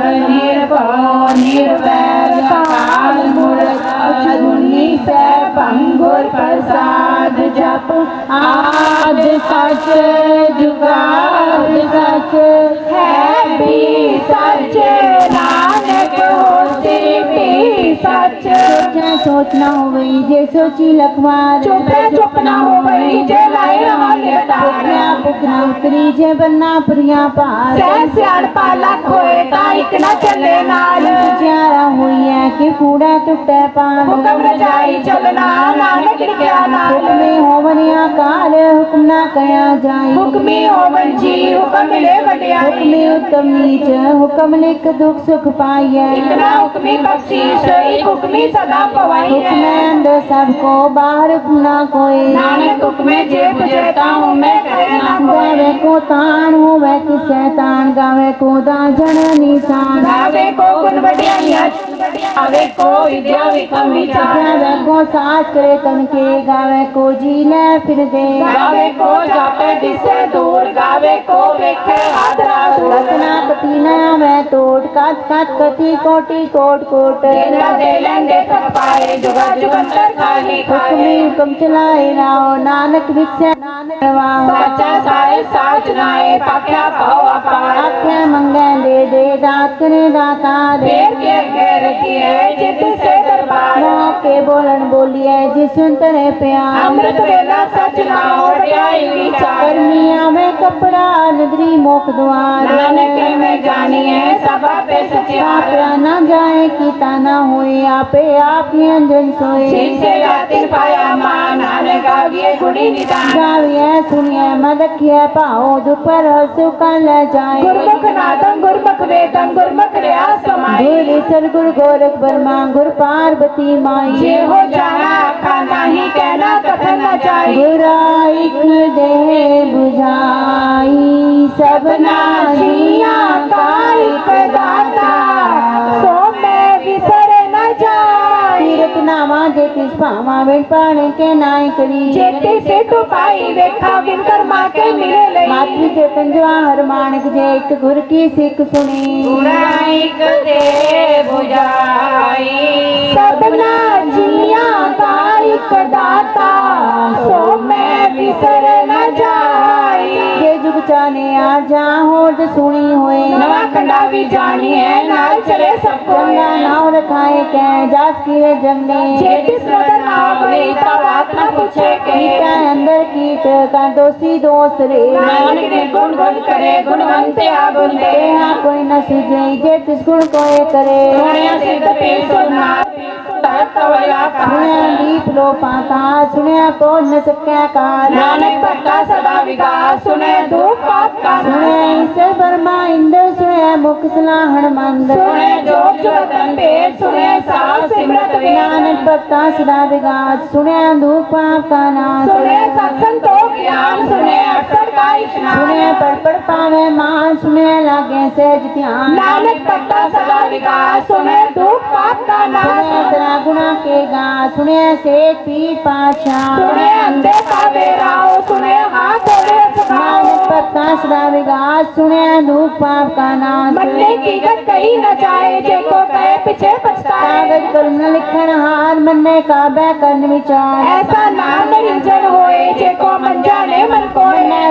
निर्भव निर्वैर काल से पंगुर प्रसाद जप आज सच जुगाद सच है भी सच ਸੋਚ ਨਾ ਹੋਵੇ ਜੇ ਸੋਚੀ ਲਖਵਾਰ ਚੁੱਪੇ ਚੁੱਪ ਨਾ ਹੋਵਈ ਜੇ ਲਾਏ ਰਹਾਂਗੇ ਪੁੱਖਣਾ ਤਾਰ ਪੁੱਖਣਾ ਉਤਰੀ ਜੇ ਬੰਨਾ ਪ੍ਰਿਆ ਭਾਰ ਸਹਿ ਸਿਆਣਪਾ ਲੱਖ ਹੋਏ ਤਾਂ ਇੱਕ ਨਾ ਚੱਲੇ ਨਾਲ। ਜਿਆਰਾ ਹੋਈ ਹੈ ਕਿ ਕੂੜਾ ਟੁੱਟੇ ਪਾਣ ਹੁਕਮ ਰਜਾਈ ਚੱਲਣਾ ਨਾਨਕ ਲਿਖਿਆ ਨਾਲ। ਹੁਕਮੇ ਹੋਵਨ ਆਕਾਰ ਹੁਕਮ ਨਾ ਕਹਿਆ ਜਾਈ ਹੁਕਮੀ ਹੋਵਨ ਜੀ ਹੁਕਮ ਮਿਲੇ ਵਡਿਆਈ। ਹੁਕਮੇ ਉਤਮ ਨੀਚ ਹੁਕਮ ਲਿਖ ਦੁਖ ਸੁਖ ਪਾਈਐ। ਇਤਨਾ ਹੁਕਮੀ ਬਖਸ਼ੀਸ਼ ਇੱਕ ਹੁਕਮੀ ਸਦਾ हुक्म दो सबको बाहर न कोई। नानक हुक्म जे गुजरता हूँ मैं गावे को तान हो वह किसे तान गावे को दाजन निशान। गावे को कुन बढ़िया गावे को विद्या विक्रम विचार को सास करे तन के गावे को जी ले फिर दे। गावे को जापे दिसे दूर गावे को बेखे आदरा रत्ना पति न आवे तोड़ काट काट कति कोटी कोट कोट। देना दे लेंगे तक पाए जुगा जुगंतर खाली खाए। हुक्म चलाए नाओ नानक विच नानक वाह। साचा साधनाए दे दे दात दाता दे। के रखी है जित से ਦੇ ਦੇ ਦਾਤ ਕਰੇ ਦਾਤਾ ਦੇ ਫੇਰ ਕੇ ਅੱਗੇ ਰੱਖੀਏ ਜਿਤ ਸੇ ਦਰਬਾਰ ਮੋਹ ਕੇ ਬੋਲਣ ਬੋਲੀਐ ਜਿਸ ਤਰੇ ਪਿਆਰ ਅੰਮ੍ਰਿਤ ਵੇਲਾ ਸਚ ਨਾਉ ਵਡਿਆਈ ਵਿਚਾਰ ਕਰਮੀ ਆਵੇ ਕਪੜਾ ਨਦਰੀ ਮੋਖ ਦੁਆਰ। ਨਾਨਕ ਮੈਂ ਜਾਣੀਏ ਸਭ ਆਪੇ ਸਚਿਆਰ ਨਾ ਜਾਏ ਕੀਤਾ ਨਾ ਹੋਏ ਆਪੇ ਆਪ ਹੀ ਅੰਜਨ ਸੋਏ। ਜਿਸੇ ਗਾਤਿਨ ਪਾਇਆ ਮਾਂ ਨਾਨਕ ਆਵੀਏ ਗੁੜੀ ਨਿਦਾਨ। ਗਾਵੀਐ ਸੁਣੀਐ ਮਦਖਿਐ ਭਾਉ ਦੁਪਰ ਸੁਕਾ ਲੈ ਜਾਏ। ਗੁਰਮੁਖ ਨਾਦੰ ਗੁਰਮੁਖ ਵੇਦੰ ਗੁਰਮੁਖ ਰਿਆ ਸਮਾਈ। ਗੁਰ ਸਰ ਗੁਰ ਗੋਰਖ ਬਰਮਾ ਗੁਰ ਪਾਰਬਤੀ सरस्वती माई ये हो जहाँ का नहीं कहना कथन न जाई बुराई दे बुझाई सब नाशिया का एक दाता सो मैं विसर न जाई रत्नामा जेति भामा वे पाण के नाय करी जेति से तो पाई वेखा विंकर माँ के मिले ਹੀਰ ਪੰਜਵਾ ਹਰਮਾਨਕ ਜੇ ਇੱਕ ਗੁਰ ਕੀ ਸਿੱਖ ਸੁਣੀ। ਗੁਰਾਂ ਇੱਕ ਦੇ 부ਝਾਈ ਸਭਨਾ ਜੀਆਂ ਦਾ ਇੱਕ ਦਾਤਾ ਸੋ ਮੈਂ ਵਿਸਰ ਨਾ ਜਾ ਜੇ ਜੁਗ ਚਾਨੇ ਆ ਜਾ ਹੋਦ ਸੁਣੀ ਹੋਏ ਨਵਾਂ ਕੰਡਾ ਵੀ ਜਾਣੀਏ ਨਾਲ ਚਲੇ ਸਭ ਚੰਗਾ ਕੋਏ ਨਾਮ ਰਖਾਏ ਕੈ ਜਾਸ ਕੀਰੇ ਜੰਨੇ ਜੇ ਤਿਸ ਨਦਰ ਨਾਮ ਲਈ ਤਾਂ ਬਾਤ ਨਾ ਪੁੱਛੇ ਕੀਟਾ ਕੇ ਅੰਦਰ ਕੀਟ ਕਾ ਦੋਸੀ ਦੋਸ ਰੇ ਨਾਨਕ ਦੇ ਗੁਣ ਗੁਣ ਕਰੇ ਗੁਣਵੰਤ ਆ ਗੁੰਦੇ ਦੇਹਾ ਕੋਈ ਨ ਸੁਝੇ ਜੇ ਤਿਸ ਗੁਣ ਕੋਏ ਕਰੇ ਸੁਣਿਆ ਸਿੱਧ ਪੇ ਸੁਨਾ ਤਰ ਤਵਲਾ ਸੁਣਿਆ ਦੀਪ ਲੋ ਪਾਤਾ ਸੁਣਿਆ ਕੋ ਨ ਸਕਿਆ ਕਾਲ ਨਾਨਕ ਭਗਤਾ ਸਦਾ ਵਿਗਾਸ ਸੁਨੇ ਦੁਖ ਪਾਪ ਕਾ ਸੁਣਿਆ ਈਸ਼ਰ ਬਰਮਾ ਇੰਦਰ ਸੁਣਿਆ ਮੁਖ ਸਲਾਹਣ ਮੰਦ। ਸੁਨੇ ਜੋਗ ਜੁਗਤਨ ਭੇਦ ਸੁਨੇ ਸਾਸ ਸਿਮਰਤ ਨਾਨਕ ਭਗਤਾ ਸਦਾ ਵਿਗਾਸ ਸੁਣਿਆ ਧੂਪ ਪਾਪ ਕਾ ਨਾਸ। ਸੁਨੇ ਸਤਸੰਗ ਤੋਂ ਗਿਆਨ ਸੁਨੇ ਅਕਸਰ ਕਾ ਇਸ਼ਨਾਨ। बड़बड़ पावे मान सुने लागे सहज ध्यान नानक पत्ता सदा विकास सुने दुख पाप का नाश। सुने तरह गुणा के गा सुने से पी पाछा सुने अंधे पावे राव सुने हाथ बोले नानक पत्ता सदा विकास सुने दुख पाप का नाश। मन की गत कही न जाए जे को कहे पीछे पछताए। कागज़ पर न लिखन हार मन ने काबे कर विचार। ऐसा नाम निरंजन होए जे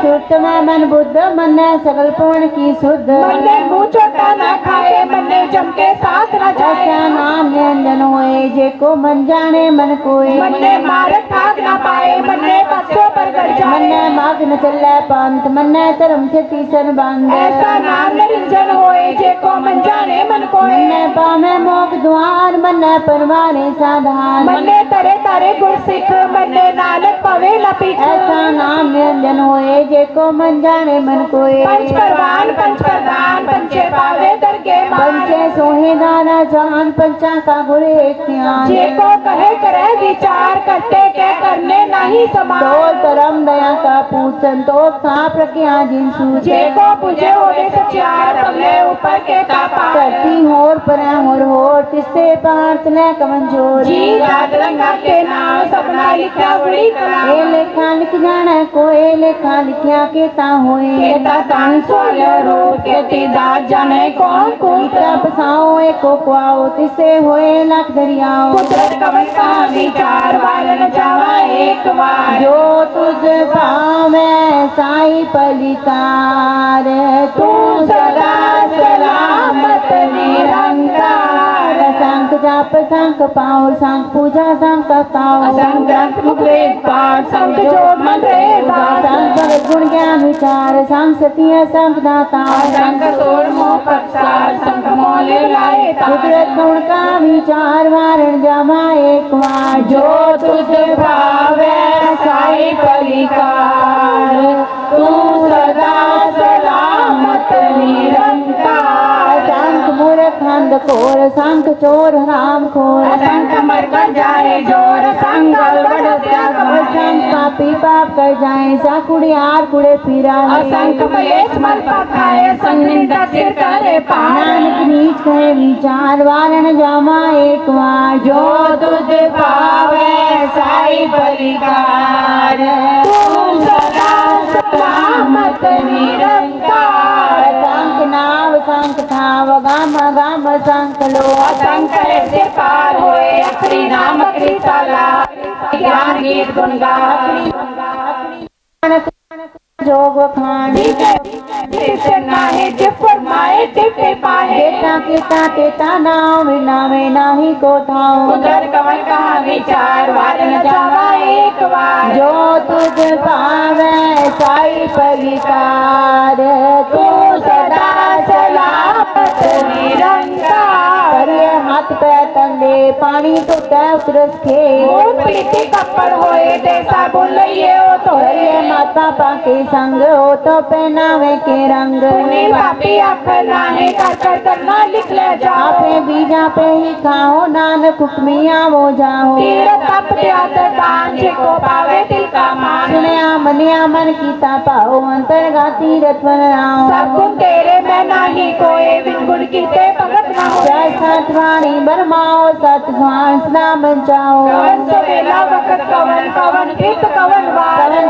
પુરુષોત્તમા મન બુદ્ધ મને સગલ પૂર્ણ કી શુદ્ધ મને મૂછોટા ના ખાએ મને જમકે સાથ ના જાય તા નામ નિરંજન હોય જે કો મન જાણે મન કોઈ મને માર ઠાક ના પાએ મને પત્તો પર ગર જાય મને માગ ન ચલે પાંત મને ધર્મ છે તીસન બાંધ એસા નામ નિરંજન હોય જે કો મન જાણે મન કોઈ મને પામે મોક દ્વાર મને પરવારે સાધાન મને તરે તારે ગુણ સિખ મને નાનક પવે લપી એસા નામ નિરંજન હોય जेको मन जाने मन को पंच प्रधान पंच प्रधान पंचे पावे दर के मान। पंचे सोहे दाना जान पंचा का गुरे ज्ञान ध्यान जेको कहे करे विचार करते के करने नहीं समान। तो करम दया का पूछ तो था प्रज्ञा जिन सूझे जेको पूजे होए सचार तमले ऊपर के का पार। करती होर पर होर होर तिससे पार्थ न कमज़ोर जी रात रंगा के नाम सपना लिखा बड़ी कला। मालिक जाने कोयले खाली क्या केता होए? केता तन सोले रो केती दा जाने को कोई तरह बसाओ एको कुआओ तिसे होए लाख दरियाओ। पुत्र कवसा विचार बालन जावा एक बार। जो तुझ पावे साई पलिकार। तू सदा सलामत निरंग जाप संग पाओ संग पूजा संग पाओ संग ग्रंथ मुख वेद पाठ। जोग मंत्र गुण ज्ञान विचार। संग सतीय संग दाता। पक्षार मोले लाए गुण का विचार वारण जमा एक बार। जो तुझ भावे साई परिकार तू सदा सलामत निरा बंद कोर संख चोर राम खोर संख मर कर जाए ज़ोर संगल बड़ प्यार संख पापी कर जाए सा कुड़ियार कुड़े पीरा असंख मलेश मल पखाए संनिंदा सिर करे पार नानक नीच कहे विचार वारण जावा एक बार जो तुझ पावे साई बलिकार। तू सदा सलामत निरंकार। संख नाव संख थाव गाम गाम लो से पार होए राम कृतला ज्ञान गीत गुण गा जोग खान नाहे जे फरमाए तिपे पाए केता केता केता नाम विनावे नाही को थाओ उधर कमल का विचार वारन जावा एक बार जो तुझ पावे साई पलिकार तू सदा सलामत करिए हाथ पे तंदे पानी तो तय उतरस खे मूल प्रीति कपड़ होए जैसा बोलिए ओ तो करिए माता पाके संग हो तो पहनावे के रंग तूने पापी आखर नाहे कर कर करना लिख ले जाओ आपे बीजा पे ही खाओ नानक हुक्मिया वो जाओ तीर तप त्याग दान जिको पावे दिल का मान सुनया मनिया मन कीता पाओ अंतरगा तीरथ वन राओ सब गुण तेरे में नाही कोई बिन गुण कीते भगत जय सतवाणी बरमाओ सतवान सदा बचाओ कवन कवन कवन कवन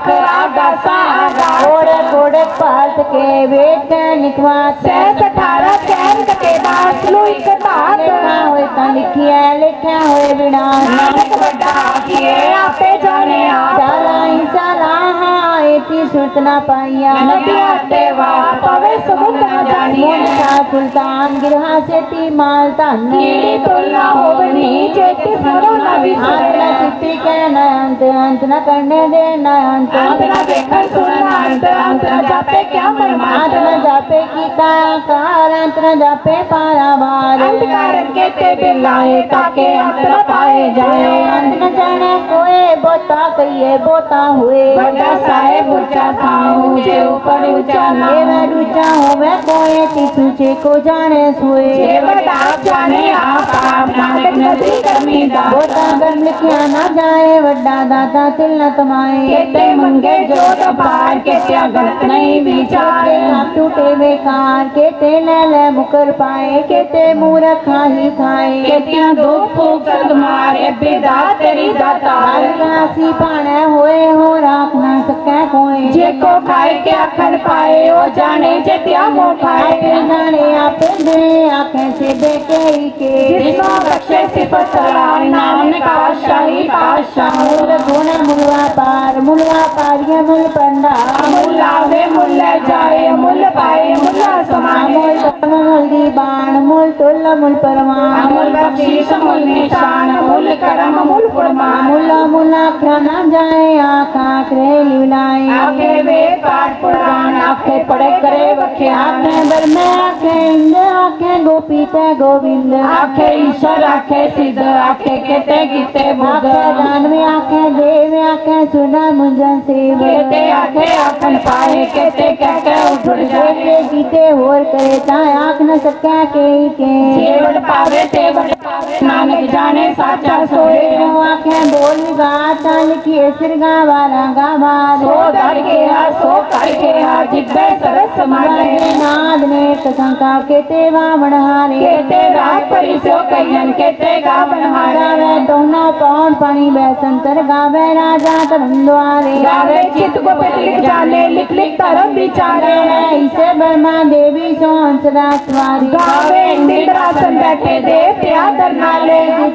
के अठारह के बाद होए ता लिखिया होए बिना नानक बड़ा किए आपे जाने आप। ही सुरत ना पाइया। नदिया पवे न सुल्तान गिरहा से ती माल तन कीड़ी तुलना होवनी चेती सरो न विसरे चिट्ठी के न अंत अंत न करने देना अंत अंत न देखकर सुनना अंत अंत न जापे क्या न जापे की कार अंत न जापे पारावार अंत कारण के ते बिलाए ताके अंत न पाए जाए। अंत न जाने कोए बोता कहिए बोता हुए। बड़ा साहेब ऊँचा था ऊँचे ऊपर ऊँचा मैं ऊँचा हो मैं कोए को जाने सोए। जे बड़ा जाने आप आप नानक नदी बोता ना जाए वड्डा दाता तिल न तमाए केते मंगे जो दबार के त्या गलत नहीं विचार। आप टूटे बेकार केते ले ले मुकर पाए केते मूर्ख खाही खाए केतिया दुख फूक सद मारे बेदा तेरी दाता कासी पाने होए हो राख ना सके कोई जे को खाए के अखन पाए ओ जाने जे त्या मो खाए। आपे जाने आपे दे आँखें से देखे ही के। जिसको बख्शे सिफत सलाम नाम का शाहूल गुण मुलवा पार मुलवा पारिय मुल पंडा। मुल्लावे मुल्ला जाए मुल पाए मुल्ला समाए मुल मुल दीबान मुल तुल्ला मुल परमान शीशमूल निशान मूल करम मूल कुर्मा मूल मूल प्रना जाए आका करे लीलाए आखे वे पाठ पुराण आखे पढ़े करे वखे आखे बर में आखे इंद आखे गोपी ते गोविंद आखे ईश्वर आखे सिद्ध आखे केते गीते बुद्ध दान में आखे देव आखे सुना मुंजन शिव केते आखे आखन पाए केते कह के उठ जाए गीते होर करे ता आख न सके के के जीवन पावे ते बड़े पावे नानक जाने साचा सोए आँखें बोल गा चल की सिर गा वारा गा सो डर गया सो कर गया जिद्दे सरस मारे नाद ने तसंका केते वावण हारे। केते रात परिसो कयन केते गावन हारा कौन पानी बैसंतर? संतर गावे राजा धर्म द्वारे गावे चित को जाने इसे ब्रह्मा देवी सोन सदा स्वारी। गावे बैठे देव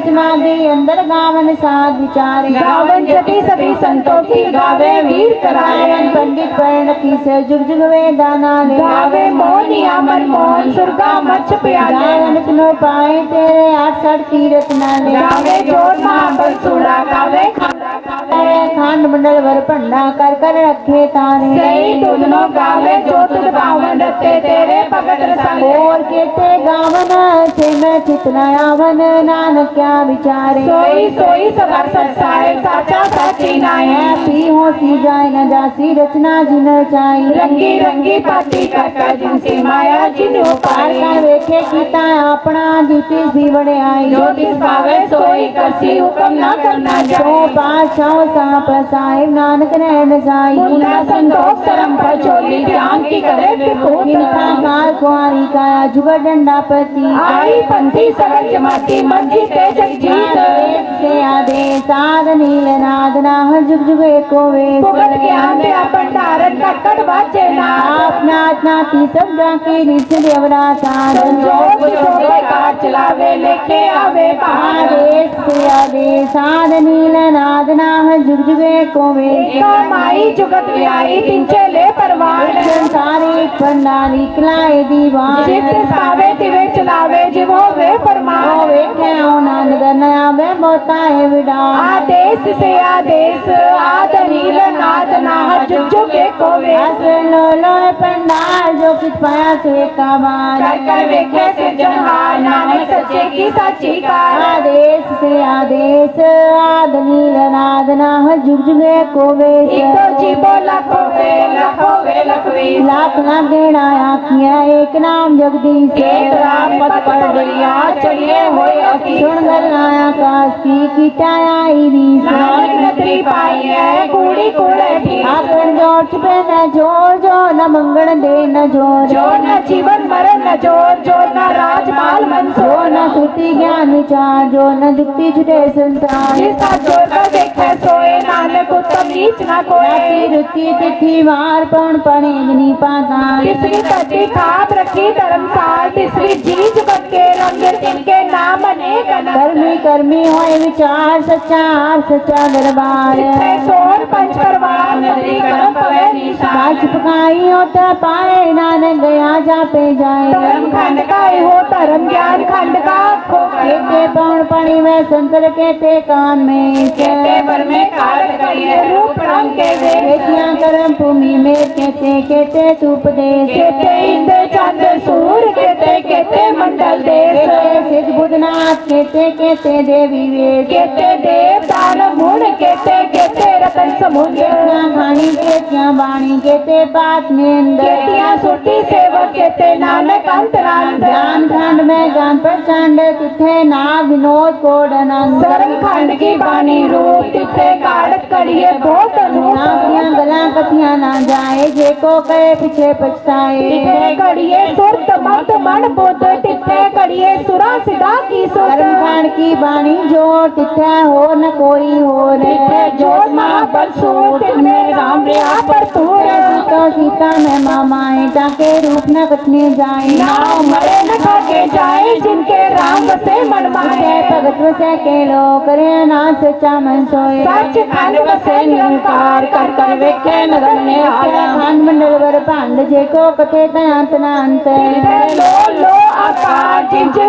समाधि अंदर गावन साध विचारे। गावन जति सभी संतों की गावे वीर कराए। पंडित परिणति से जुग जुग वेदाना गावे मोनिया मन मोहन सुरगा मच्छ प्याले। गावन सुनो पाए तेरे आठ सठ तीरथ नाले। गावे ज़ोर मां बसुड़ा गावे मंडल भर पंडा कर कर रखे तारे। गावे जो पावन रते तेरे पकड़ रसाले और केते गावन से मैं कितना आवन नान क्या विचारे। सोई सोई सब साचा साची हो सी जाए न जासी रचना जिन चाई। रंगी रंगी पाती कर कर माया वेखे अपना दीति जीवन आई। जो दिस पावे सोई करसी हुकम ना करना जाए। तो बादशाह सा ਸੀ ਵੜਿਆਈ ਜੋ ਤਿਸ ਭਾਵੇ ਸੋਈ ਕਰਸੀ ਹੁਕਮ ਨਾ ਕਰਨਾ ਸੋ ਜਾਏ ਪਾਛਾਉ ਸਾਪ ਸਾਹਿਬ ਨਾਨਕ ਰਹਿਣ ਜਾਈ ਮੁੰਡਾ ਸੰਤੋਖ ਧਰਮ ਪਛੋਲੀ ਧਿਆਨ ਕੀ ਕਰੇ ਕਿੰਤਾ ਵਿਭੂਤ ਕਾਲ ਕੁਆਰੀ ਕਾਇਆ ਜੁਗ ਡੰਡਾ ਪਤੀ ਆਈ ਪੰਥੀ ਸਗਲ ਜਮਾਤੀ ਮੰਜੀ ਤੇ ਜਗਜੀਤ से आदेश साध नील नाद नाह जुग जुग एको वेश ਭੁਗਤ ਗਿਆਨ ਦੇ ਭੰਡਾਰਨ ਕਟਕਟ ਵਾਚੇ ਨਾ अपना नाती सब जाके निच देवरा साध ਸੰਜੋਗ ਵਿਛੋੜੇ ਕਾਰ ਚਲਾਵੇ ਲੇਖੇ ਆਵੇ ਭਾਰ आदेश से आदेश साध नील को में माई जुगत आई तिंचे ले परवान संसारी पंडारी खिलाए दीवान। चित्र सावे तिवे चलावे जिवो वे परमान वे कहओ नानद नया वे मोताए विडान आदेश से आदेश आद नील नाद नाह जुजु के को वे असन लो पंडाल जो कित पाया से कावान कर कर वेखे से जनहार नानक सच्चे की सच्ची का आदेश से आदेश आद नील नाद नाह जुगजुगे कोवे इको जी जीवो लखोवे लखोवे लखवी लाख ना देना आखिया एक नाम जगदीश। एक राम पद पर बलिया चलिए होय अति सुन गलाया काशी की किटाया इनी सारी नत्री पाई है कुड़ी कुड़े ठीक। आकर ज़ोर छुपे न ज़ोर जो न मंगण दे न ज़ोर। जो न जीवन मरे न ज़ोर जो न राजमाल मनसो न सुति ज्ञान चार जो न दुखती छुटे संसार। जिसका ज़ोर का देखे सोए ना कोई राती रुति तिथि वार पौन पणे अग्नि पाताल तीसरी सती थाप रखी धर्मसाल तीसरी जीज बके रंग तिनके नाम अनेक अनंत कर्मी कर्मी होए विचार सच्चा आर सच्चा दरबार जिससे सोर पंच परवार नगरी कर्म पवे निशान काच पकाई होता पाए नानक गया जा पे जाए धर्म खंड का हो धर्म ज्ञान खंड का खो केते पौन पानी में संतर कहते कान में कहते पर में काल करिए रूप रंग के देखिया करम भूमि में कहते कहते धूप दे कहते इंद्र चंद्र सूर कहते कहते मंडल देश। सिद्ध बुधनाथ कहते कहते देवी वे कहते देव दान कहते कहते रतन समुद्र केतियाँ खानी केतियाँ बाणी केते पात नेंद कहतियाँ सुटी सेवक कहते नानक अंतरांत ज्ञान खंड में ज्ञान प्रचंड तिथे ना विनोद कोड आनंद धर्म खंड की बानी रूप तिथे गाड़त करिए बहुत अनूप गला कथियाँ ना जाए जे को करे पीछे पछताए तिथे कड़िए सुरत मत मन बुद्ध तिथे कड़िए सुरा सिदा की सुर खंड की बाणी जो तिथे हो न कोई हो रे तिथे जोत महाबल सूर तिनमें राम रिया पर तूर तो सीता में मामाए ताके रूप न कटने जाए। नाव मरे न खाके जाए जिनके राम बसे मन मारे भगत वसे के लो करे ना सच्चा मन सोए। सच खंड बसे निरंकार कर कर वेखे नदन ने आया। खान मंडल वर भांड जे को कथे तयांत ना अंत लो लो आकार जिन जे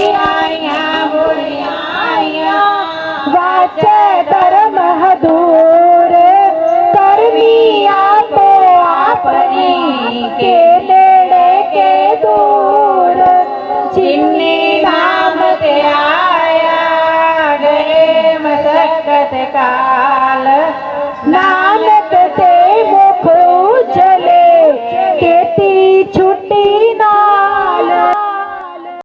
Yeah.